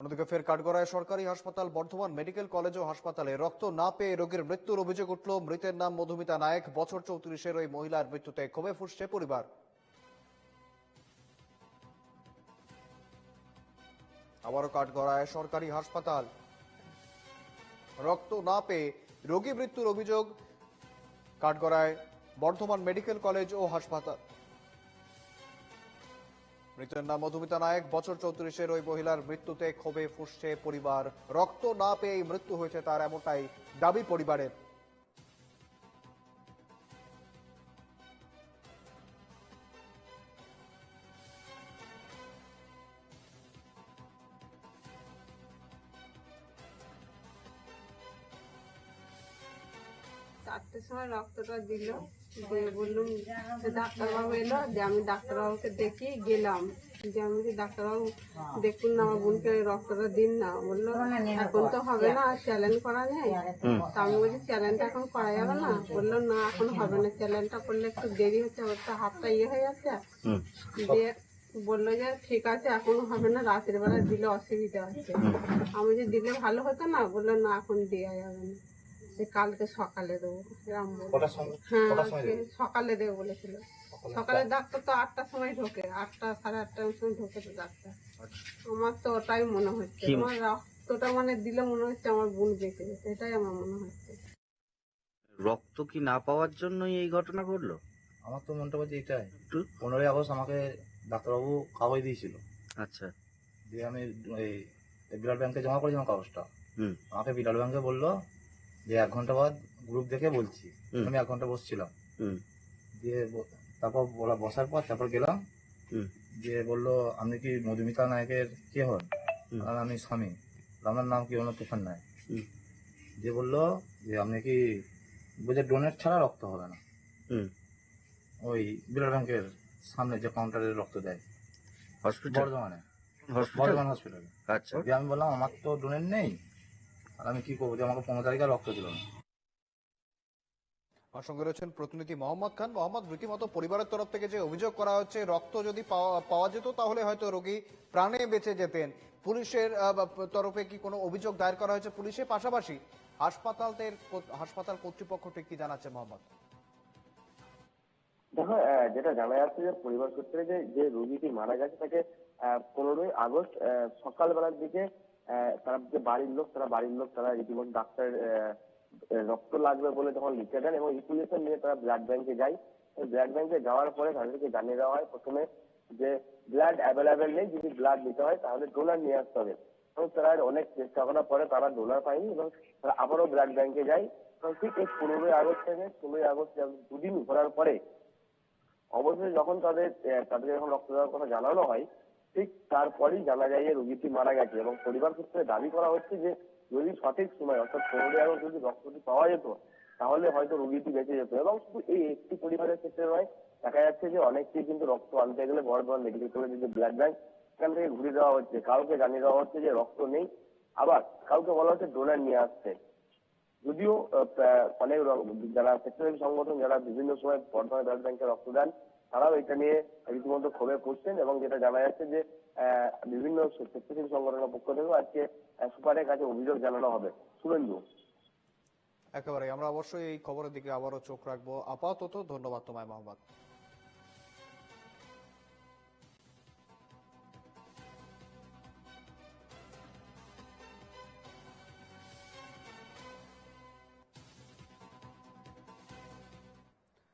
অন্যদিকে ফের কাঠগড়ায় সরকারি হাসপাতাল, বর্ধমান মেডিকেল কলেজ ও হাসপাতালে রক্ত না পেয়ে রোগীর মৃত্যুর অভিযোগ উঠল। মৃতের নাম মধুমিতা নায়ক। বছর চৌত্রিশের ওই মহিলার মৃত্যুতে ক্ষোভে ফুসছে পরিবার। আবারও কাঠগড়ায় সরকারি হাসপাতাল। রক্ত না পেয়ে রোগী মৃত্যুর অভিযোগ কাঠগড়ায় বর্ধমান মেডিকেল কলেজ ও হাসপাতাল। মৃতের নাম মধুমিতা নায়ক। বছর চৌত্রিশের ওই মহিলার মৃত্যুতে ক্ষোভে ফুসছে পরিবার। রক্ত না পেয়েই মৃত্যু হয়েছে তার এমনটাই দাবি পরিবারের। চারটের সময় রক্তটা দিল। বললুম ডাক্তারবাবু এলো যে আমি ডাক্তারবাবুকে দেখি গেলাম। যে আমি কি ডাক্তারবাবু দেখুন না আমার বোনকে রক্তটা দিন না বলল এখন তো হবে না চ্যালেঞ্জ করা নেই। তা আমি বলছি চ্যালেঞ্জটা এখন করা যাবে না? বলল না এখন হবে না চ্যালেঞ্জটা করলে একটু দেরি হচ্ছে ওর তো হাতটা ইয়ে হয়ে যাচ্ছে। দিয়ে বলল যে ঠিক আছে এখন হবে না রাতের বেলা দিলে অসুবিধা হচ্ছে। আমি যে দিলে ভালো হতো না বলল না এখন দেওয়া যাবে না। কালকে সকালে দেবো। এরম হ্যাঁ সকালে দেবো বলেছিল। সকালে ডাক্তার তো আটটার সময় ঢোকে। আটটা সাড়ে আটটার সময় ঢোকে তো ডাক্তার। আমার তো ওটাই মনে হচ্ছে। আমার রক্তটা মানে দিলে মনে হচ্ছে আমার বোন বেঁচে গেছে। এটাই আমার মনে হচ্ছে। রক্ত কি না পাওয়ার জন্যই এই ঘটনা ঘটলো? আমার তো মনটা বলছে এটাই। পনেরোই আগস্ট আমাকে ডাক্তারবাবু কাগজ দিয়েছিল। আচ্ছা। দিয়ে আমি এই ব্লাড ব্যাংকে জমা করেছিলাম কাগজটা। হুম। আমাকে ব্লাড ব্যাংকে বলল যে এক ঘণ্টা বাদ গ্রুপ দেখে বলছি। আমি এক ঘণ্টা বসছিলাম। দিয়ে তারপর বলা বসার পর তারপর গেলাম। হুম। দিয়ে বলল আপনি কি মধুমিতা নায়কের কে হন? আর আমি স্বামী। আমার নাম কি অন্য তুফান নায়ক? দিয়ে বলল যে আপনি কি বুঝে ডোনেট ছাড়া রক্ত হবে না? হুম। ওই বিরাট ব্যাংকের সামনে যে কাউন্টারে রক্ত দেয়। হসপিটাল বর্ধমানে। বর্ধমান হসপিটালে আচ্ছা। আমি বললাম আমার তো ডোনেট নেই। আর আমি কি করব? যে আমাকে পনেরো তারিখে আর রক্ত দিল না। আমার সঙ্গে রয়েছেন প্রতিনিধি মোহাম্মদ খান। মোহাম্মদ রীতিমতো পরিবারের তরফ থেকে যে অভিযোগ করা হচ্ছে রক্ত যদি পাওয়া পাওয়া যেত তাহলে হয়তো রোগী প্রাণে বেঁচে যেতেন। পুলিশের তরফে কি কোনো অভিযোগ দায়ের করা হয়েছে পুলিশের পাশাপাশি? হাসপাতালের হাসপাতাল কর্তৃপক্ষ ঠিক কি জানাচ্ছে মোহাম্মদ? দেখো যেটা জানা যাচ্ছে যে পরিবার সূত্রে যে যে রোগীটি মারা গেছে তাকে পনেরোই আগস্ট সকালবেলার দিকে তারা যে বাড়ির লোক, তারা বাড়ির লোক, তারা রীতিমতো ডাক্তার রক্ত লাগবে বলে তখন লিখে দেন এবং ইকুয়েশন নিয়ে তারা ব্লাড ব্যাংকে যায়। ব্লাড ব্যাংকে যাওয়ার পরে তাদেরকে জানিয়ে দেওয়া হয় প্রথমে যে ব্লাড অ্যাভেলেবেল নেই, যদি ব্লাড নিতে হয় তাহলে ডোনার নিয়ে আসতে হবে। এবং তারা অনেক চেষ্টা করার পরে তারা ডোনার পায়নি এবং তারা আবারও ব্লাড ব্যাংকে যায়। ঠিক এই পনেরোই আগস্ট থেকে, ষোলোই আগস্ট দুদিন ঘোরার পরে অবশ্যই যখন তাদের তাদের যখন রক্ত দেওয়ার কথা জানানো হয় ঠিক তারপরেই জানা যায় যে রোগীটি মারা গেছে এবং পরিবার সূত্রে দাবি করা হচ্ছে যে, যদি সঠিক সময় অর্থাৎ পনেরোই আগস্ট যদি রক্তটি পাওয়া যেত, তাহলে হয়তো রোগীটি বেঁচে যেত এবং শুধু এই একটি পরিবারের ক্ষেত্রে নয়, দেখা যাচ্ছে যে অনেককেই কিন্তু রক্ত আনতে গেলে বর্ধমান মেডিকেল কলেজের যে ব্লাড ব্যাংক, সেখান থেকে ঘুরে দেওয়া হচ্ছে। কাউকে জানিয়ে দেওয়া হচ্ছে যে রক্ত নেই। আবার কাউকে বলা হচ্ছে ডোনার নিয়ে আসতে যদিও অনেক যারা স্বেচ্ছাসেবী সংগঠন, যারা বিভিন্ন সময় বর্ধমান ব্লাড ব্যাংকে রক্ত দেন তারাও এটা নিয়ে রীতিমতো ক্ষোভে পড়ছেন এবং যেটা জানা যাচ্ছে যে বিভিন্ন স্বেচ্ছাসেবী সংগঠনের পক্ষ থেকেও আজকে সুপারের কাছে অভিযোগ জানানো হবে। শুভেন্দু একেবারে আমরা অবশ্যই এই খবরের দিকে আবারও চোখ রাখব। আপাতত ধন্যবাদ তোমায়, মোহাম্মদ।